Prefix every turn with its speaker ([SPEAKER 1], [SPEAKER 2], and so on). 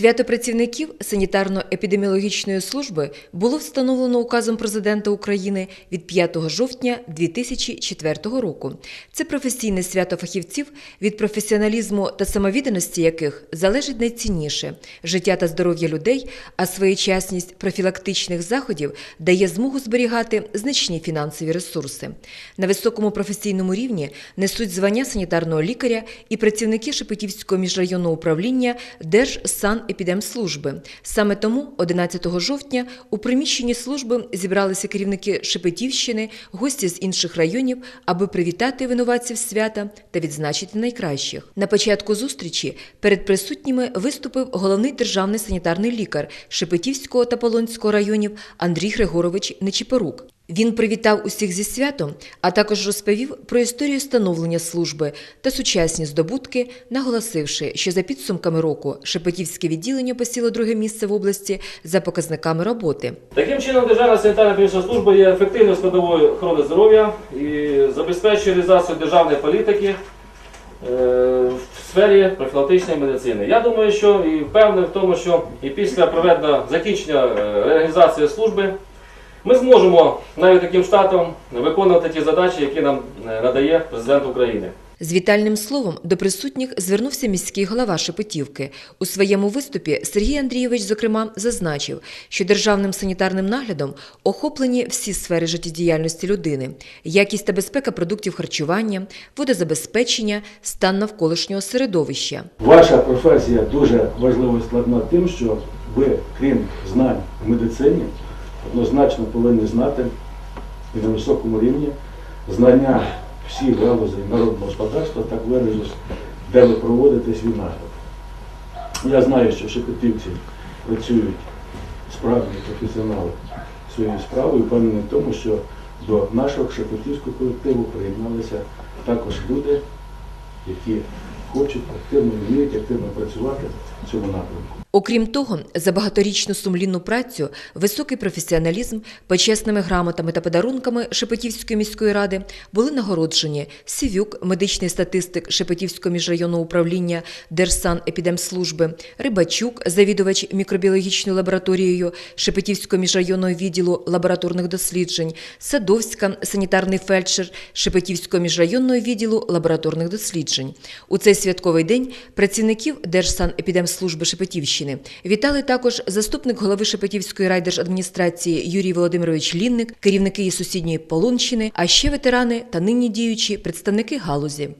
[SPEAKER 1] Свято працівників санітарно-епідеміологічної служби було встановлено указом президента України від 5 жовтня 2004 року. Це професійне свято фахівців, від професіоналізму та самовідданості яких залежить найцінніше життя та здоров'я людей, а своєчасність профілактичних заходів дає змогу зберігати значні фінансові ресурси. На високому професійному рівні несуть звання санітарного лікаря і працівники Шепетівського міжрайонного управління Держсанепідемслужби. Саме тому 11 жовтня у приміщенні служби зібралися керівники Шепетівщини, гості з інших районів, аби привітати винуватців свята та відзначити найкращих. На початку зустрічі перед присутніми виступив головний державний санітарний лікар Шепетівського та Полонського районів Андрій Григорович Нечіпорук. Він привітав усіх зі святом, а також розповів про історію становлення служби та сучасні здобутки, наголосивши, що за підсумками року Шепетівське відділення посіло друге місце в області за показниками роботи.
[SPEAKER 2] Таким чином, Державна санітарна медична служба є ефективною складовою охорони здоров'я і забезпечує реалізацію державної політики е, в сфері профілактичної медицини. Я думаю, що і впевнений в тому, що і після проведення закінчення е, реорганізації служби ми зможемо навіть таким штатом виконувати ті задачі, які нам е, надає президент України.
[SPEAKER 1] З вітальним словом до присутніх звернувся міський голова Шепетівки. У своєму виступі Сергій Андрійович, зокрема, зазначив, що державним санітарним наглядом охоплені всі сфери життєдіяльності людини: якість та безпека продуктів харчування, водозабезпечення, стан навколишнього середовища.
[SPEAKER 3] Ваша професія дуже важлива і складна тим, що ви, крім знань в медицині, однозначно повинні знати і на високому рівні знання всіх галузей народного господарства, так виражусь, де ви проводите свій нагляд. Я знаю, що шепетівці працюють справді професіонали своєю справою, впевнений в тому, що до нашого шепетівського колективу приєдналися також люди, які хочуть активно вміють активно працювати в цьому напрямку.
[SPEAKER 1] Окрім того, за багаторічну сумлінну працю, високий професіоналізм, почесними грамотами та подарунками Шепетівської міської ради були нагороджені Сівюк, медичний статистик Шепетівського міжрайонного управління Держсанепідемслужби, Рибачук, завідувач мікробіологічною лабораторією Шепетівського міжрайонного відділу лабораторних досліджень, Садовська, санітарний фельдшер Шепетівського міжрайонного відділу лабораторних досліджень. У цей святковий день працівників Держсанепідемслужби Шепетівщини вітали також заступник голови Шепетівської райдержадміністрації Юрій Володимирович Лінник, керівники її сусідньої Полонщини, а ще ветерани та нині діючі представники галузі.